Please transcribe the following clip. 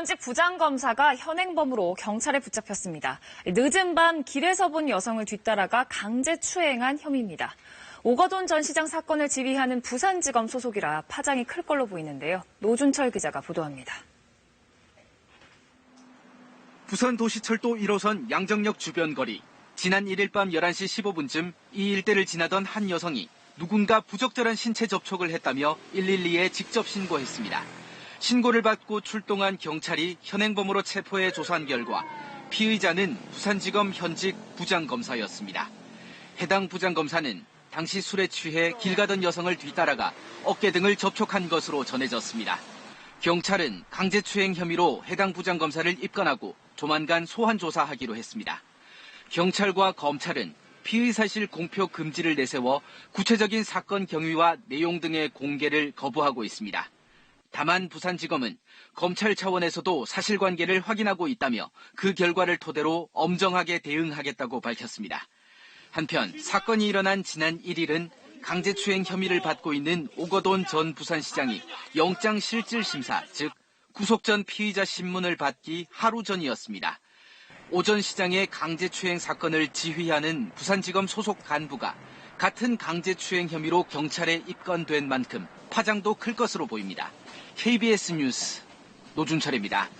현직 부장검사가 현행범으로 경찰에 붙잡혔습니다. 늦은 밤 길에서 본 여성을 뒤따라가 강제 추행한 혐의입니다. 오거돈 전 시장 사건을 지휘하는 부산지검 소속이라 파장이 클 걸로 보이는데요. 노준철 기자가 보도합니다. 부산 도시철도 1호선 양정역 주변 거리. 지난 1일 밤 11시 15분쯤 이 일대를 지나던 한 여성이 누군가 부적절한 신체 접촉을 했다며 112에 직접 신고했습니다. 신고를 받고 출동한 경찰이 현행범으로 체포해 조사한 결과 피의자는 부산지검 현직 부장검사였습니다. 해당 부장검사는 당시 술에 취해 길 가던 여성을 뒤따라가 어깨 등을 접촉한 것으로 전해졌습니다. 경찰은 강제추행 혐의로 해당 부장검사를 입건하고 조만간 소환 조사하기로 했습니다. 경찰과 검찰은 피의 사실 공표 금지를 내세워 구체적인 사건 경위와 내용 등의 공개를 거부하고 있습니다. 다만 부산지검은 검찰 차원에서도 사실관계를 확인하고 있다며 그 결과를 토대로 엄정하게 대응하겠다고 밝혔습니다. 한편 사건이 일어난 지난 1일은 강제추행 혐의를 받고 있는 오거돈 전 부산시장이 영장 실질 심사, 즉 구속 전 피의자 신문을 받기 하루 전이었습니다. 오전 시장의 강제추행 사건을 지휘하는 부산지검 소속 간부가 같은 강제추행 혐의로 경찰에 입건된 만큼 파장도 클 것으로 보입니다. KBS 뉴스 노준철입니다.